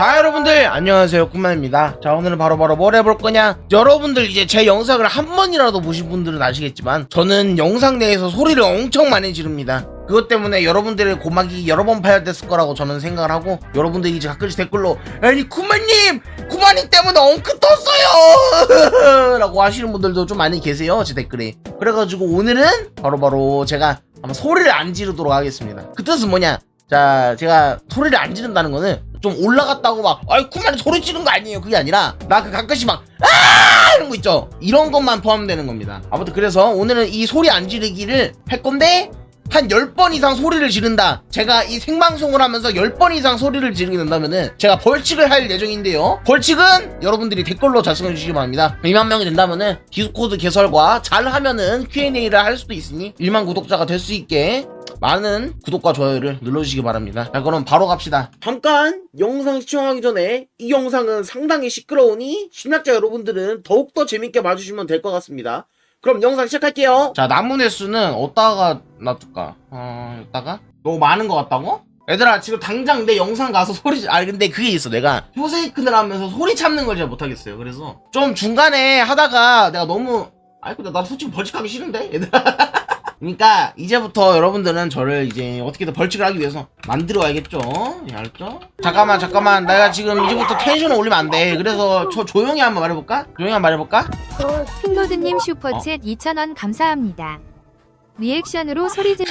자 여러분들 안녕하세요. 꿈만입니다. 자 오늘은 바로바로 뭘 해볼 거냐? 여러분들 이제 제 영상을 한 번이라도 보신 분들은 아시겠지만 저는 영상 내에서 소리를 엄청 많이 지릅니다. 그것 때문에 여러분들의 고막이 여러 번 파열됐을 거라고 저는 생각을 하고 여러분들이 이제 가끔씩 댓글로 아니 쿠마님! 쿠마님 때문에 엉크 떴어요! 라고 하시는 분들도 좀 많이 계세요 제 댓글에. 그래가지고 오늘은 바로바로 제가 한번 소리를 안 지르도록 하겠습니다. 그 뜻은 뭐냐? 자, 제가 소리를 안 지른다는 거는 좀 올라갔다고 막, 아이, 쿠만이 소리 지른 거 아니에요. 그게 아니라, 나 그 가끔씩 막, 아! 이런 거 있죠. 이런 것만 포함되는 겁니다. 아무튼 그래서 오늘은 이 소리 안 지르기를 할 건데, 한 10번 이상 소리를 지른다. 제가 이 생방송을 하면서 10번 이상 소리를 지르게 된다면은 제가 벌칙을 할 예정인데요. 벌칙은 여러분들이 댓글로 작성해 주시기 바랍니다. 2만 명이 된다면은 디스코드 개설과 잘 하면은 Q&A를 할 수도 있으니 1만 구독자가 될 수 있게 많은 구독과 좋아요를 눌러주시기 바랍니다. 자, 그럼 바로 갑시다. 잠깐 영상 시청하기 전에 이 영상은 상당히 시끄러우니 심리학자 여러분들은 더욱더 재밌게 봐주시면 될 것 같습니다. 그럼 영상 시작할게요. 자, 나무의 수는 어디다가 놔둘까? 어, 여기다가? 너무 많은 것 같다고? 얘들아, 지금 당장 내 영상 가서 소리, 아, 근데 그게 있어. 내가 효세이큰을 하면서 소리 참는 걸 잘 못하겠어요. 그래서 좀 중간에 하다가 내가 너무, 아이, 근데 나 솔직히 벌칙하기 싫은데? 얘들아. 그러니까 이제부터 여러분들은 저를 이제 어떻게든 벌칙을 하기 위해서 만들어 와야겠죠? 예, 알았죠? 잠깐만 잠깐만 내가 지금 이제부터 텐션을 올리면 안 돼. 그래서 저 조용히 한번 말해볼까? 조용히 한번 말해볼까? 핑로드님 슈퍼챗 2,000원 감사합니다. 리액션으로 소리 지르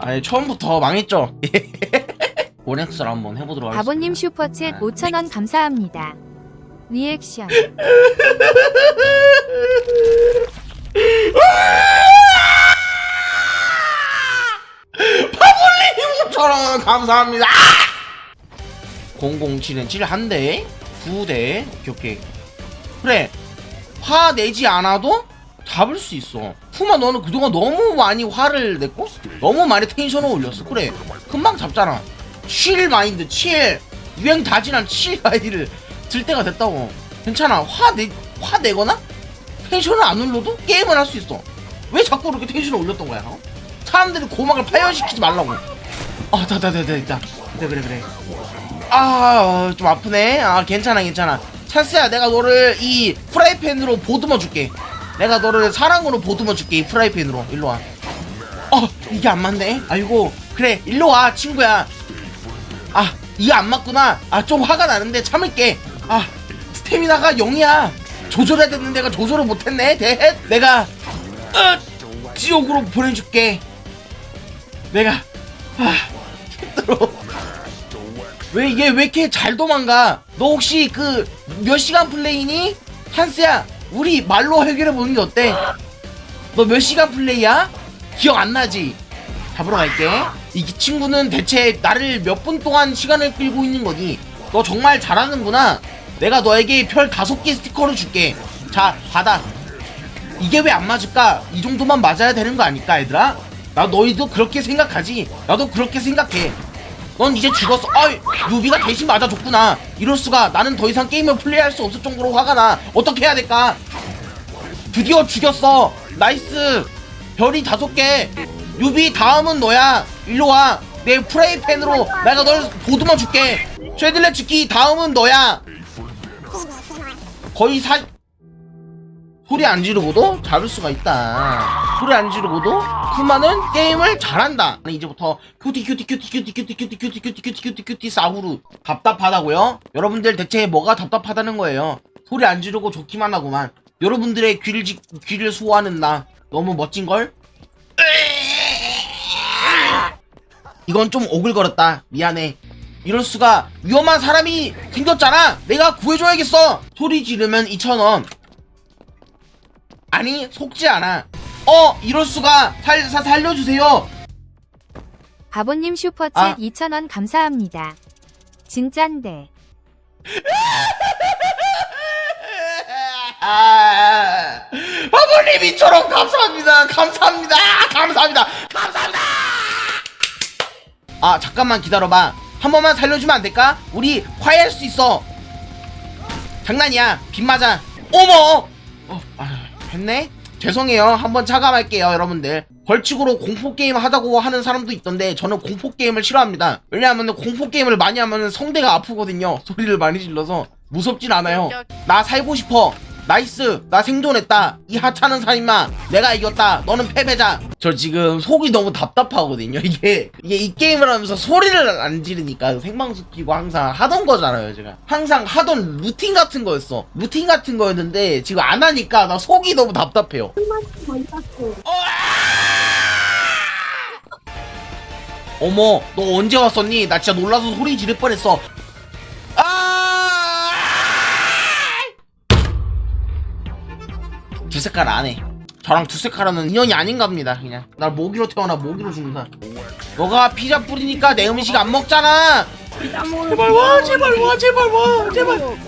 아니 처음부터 망했죠? 오넥스를 한번 해보도록 하겠습니다. 바보님 슈퍼챗 5,000원 감사합니다. 리액션 파블리님 5천원 감사합니다. 007은 7 한 대, 두 대, 오케이 오케이. 그래 화 내지 않아도 잡을 수 있어. 푸마 너는 그동안 너무 많이 화를 냈고 너무 많이 텐션을 올렸어. 그래 금방 잡잖아. 7 마인드 7 유행 다 지난 7 아이를 들 때가 됐다고. 괜찮아. 화 내, 화 내거나 텐션을 안 올려도 게임을 할 수 있어. 왜 자꾸 이렇게 텐션을 올렸던 거야? 어? 사람들이 고막을 파열시키지 말라고. 아, 다, 다, 다, 다, 다. 그래, 그래, 그래. 아, 어, 좀 아프네. 아, 괜찮아, 괜찮아. 찬스야, 내가 너를 이 프라이팬으로 보듬어 줄게. 내가 너를 사랑으로 보듬어 줄게, 이 프라이팬으로. 일로 와. 어, 이게 안 맞네. 아이고, 그래, 일로 와, 친구야. 아, 이게 안 맞구나. 아, 좀 화가 나는데 참을게. 아, 스태미나가 0이야. 조절해야 되는 데가 조절을 못했네. 대 내가, 어, 지옥으로 보내줄게. 내가, 아, 힘들어. 왜 이게 왜 이렇게 잘 도망가? 너 혹시 그 몇 시간 플레이니? 한스야, 우리 말로 해결해 보는 게 어때? 너 몇 시간 플레이야? 기억 안 나지? 잡으러 갈게. 이 친구는 대체 나를 몇 분 동안 시간을 끌고 있는 거니? 너 정말 잘하는구나. 내가 너에게 별 다섯 개 스티커를 줄게. 자, 받아. 이게 왜 안 맞을까? 이 정도만 맞아야 되는 거 아닐까, 얘들아? 나 너희도 그렇게 생각하지? 나도 그렇게 생각해. 넌 이제 죽었어. 아이, 유비가 대신 맞아줬구나. 이럴 수가. 나는 더 이상 게임을 플레이할 수 없을 정도로 화가 나. 어떻게 해야 될까? 드디어 죽였어. 나이스. 별이 다섯 개. 유비 다음은 너야. 일로 와. 내 프라이팬으로 내가 널 보듬어 줄게. 쉐들레 치키 다음은 너야. 거의 사 소리 안 지르고도 잡을 수가 있다. 소리 안 지르고도 쿠마는 게임을 잘한다. 이제부터 큐티 큐티 큐티 큐티 큐티 큐티 큐티 큐티 큐티 큐티 큐티 싸구루 답답하다고요? 여러분들 대체 뭐가 답답하다는 거예요? 소리 안 지르고 좋기만 하구만. 여러분들의 귀를 지, 귀를 수호하는 나 너무 멋진 걸? 이건 좀 오글거렸다. 미안해. 이럴 수가 위험한 사람이 생겼잖아. 내가 구해줘야겠어. 소리 지르면 2,000원. 아니 속지 않아. 어 이럴 수가 살 사, 살려주세요. 바보님 슈퍼챗 아. 2,000원 감사합니다. 진짠데 아, 아버님 이처럼 감사합니다. 감사합니다. 감사합니다. 감사합니다. 아 잠깐만 기다려봐. 한 번만 살려주면 안 될까? 우리 화해할 수 있어. 장난이야. 빗 맞아. 어머. 어, 아, 했네. 죄송해요. 한번 차감할게요, 여러분들. 벌칙으로 공포 게임 하자고 하는 사람도 있던데 저는 공포 게임을 싫어합니다. 왜냐하면 공포 게임을 많이 하면 성대가 아프거든요. 소리를 많이 질러서 무섭진 않아요. 나 살고 싶어. 나이스. 나 생존했다. 이 하찮은 살인마. 내가 이겼다. 너는 패배자. 저 지금 속이 너무 답답하거든요. 이게 이게 이 게임을 하면서 소리를 안 지르니까 생방송 키고 항상 하던 거잖아요. 제가 항상 하던 루틴 같은 거였어. 루틴 같은 거였는데 지금 안 하니까 나 속이 너무 답답해요. 어머, 너 언제 왔었니? 나 진짜 놀라서 소리 지를 뻔했어. 두 색깔 안 해. 저랑 두 색깔은 인연이 아닌가 봅니다. 그냥 날 모기로 태어나 모기로 죽는다. 너가 피자 뿌리니까 내 음식 안 먹잖아. 제발 와, 제발 와, 제발 와, 제발.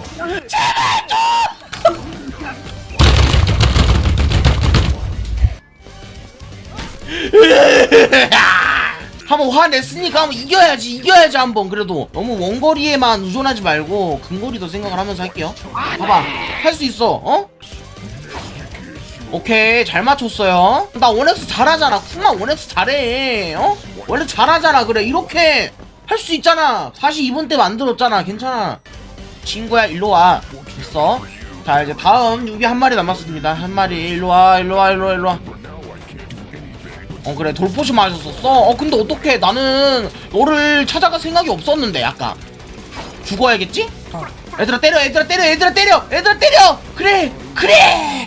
한번 화냈으니까 한번 이겨야지 이겨야지 한번 그래도 너무 원거리에만 의존하지 말고 근거리도 생각을 하면서 할게요 봐봐 할 수 있어 어? 오케이 잘 맞췄어요. 나 원엑스 잘하잖아. 쿵마 원엑스 잘해. 어? 원래 잘하잖아. 그래 이렇게 할 수 있잖아. 42분 때 만들었잖아. 괜찮아. 친구야 일로와. 됐어. 자 이제 다음 유비 한 마리 남았습니다. 한 마리. 일로와 일로와 일로와 일로와. 어 그래. 돌포시 맞았었어? 어 근데 어떡해. 나는 너를 찾아갈 생각이 없었는데 약간. 죽어야겠지? 어. 얘들아 때려 얘들아 때려 얘들아 때려! 얘들아 때려! 그래! 그래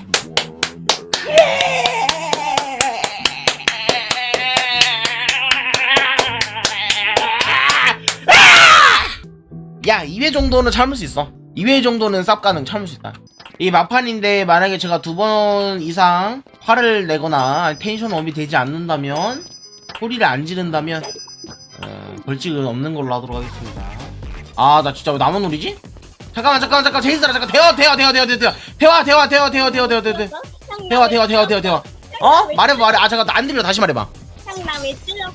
야 2회 정도는 참을 수 있어 2회 정도는 쌉 가능 참을 수 있다 이 마판인데 만약에 제가 두 번 이상 화를 내거나 텐션 업이 되지 않는다면 소리를 안 지른다면 어, 벌칙은 없는 걸로 하도록 하겠습니다 아 나 진짜 왜 나만 놀이지? 잠깐만 잠깐만 잠깐 제이스라 잠깐 대화 대화 대화 대화 대화 대화 대화 대화 대화 대화 대화 대화 대화 대화 대화 대화 대화 대화. 어? 말해봐 말해. 아 잠깐 나안 들려. 다시 말해봐. 나왜 찔렀어?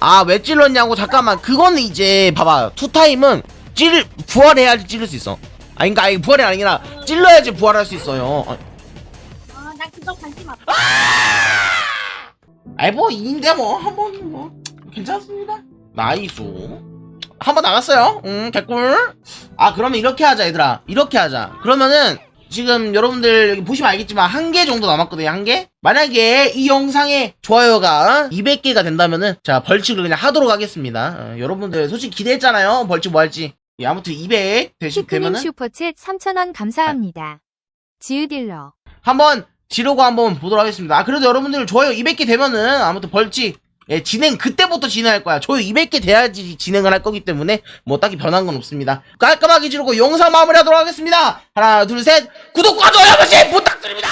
아 왜 찔렀냐고. 잠깐만. 그거는 이제 봐봐. 투타임은 찔 부활해야지 찔릴 수 있어. 아니 그니까 아니 부활이 아니라 찔러야지 부활할 수 있어요. 어, 아, 나 그거 관심 없어. 아이 뭐 인데 뭐 한번 뭐 괜찮습니다. 나이스 한번 나갔어요. 음 개꿀. 아 그러면 이렇게 하자 얘들아. 이렇게 하자. 그러면은 지금 여러분들 여기 보시면 알겠지만 한 개 정도 남았거든요 한 개 만약에 이 영상에 좋아요가 200개가 된다면은 자 벌칙을 그냥 하도록 하겠습니다 어, 여러분들 솔직히 기대했잖아요 벌칙 뭐 할지 예, 아무튼 200 되시, 되면은 슈퍼챗 3,000원 감사합니다. 지으딜러. 한번 지르고 한번 보도록 하겠습니다. 아, 그래도 여러분들 좋아요 200개 되면은 아무튼 벌칙 예, 진행 그때부터 진행할 거야. 좋아요 200개 돼야지 진행을 할 거기 때문에 뭐 딱히 변한 건 없습니다. 깔끔하게 지르고 영상 마무리하도록 하겠습니다. 하나 둘 셋 구독과 좋아요 한 번씩 부탁드립니다.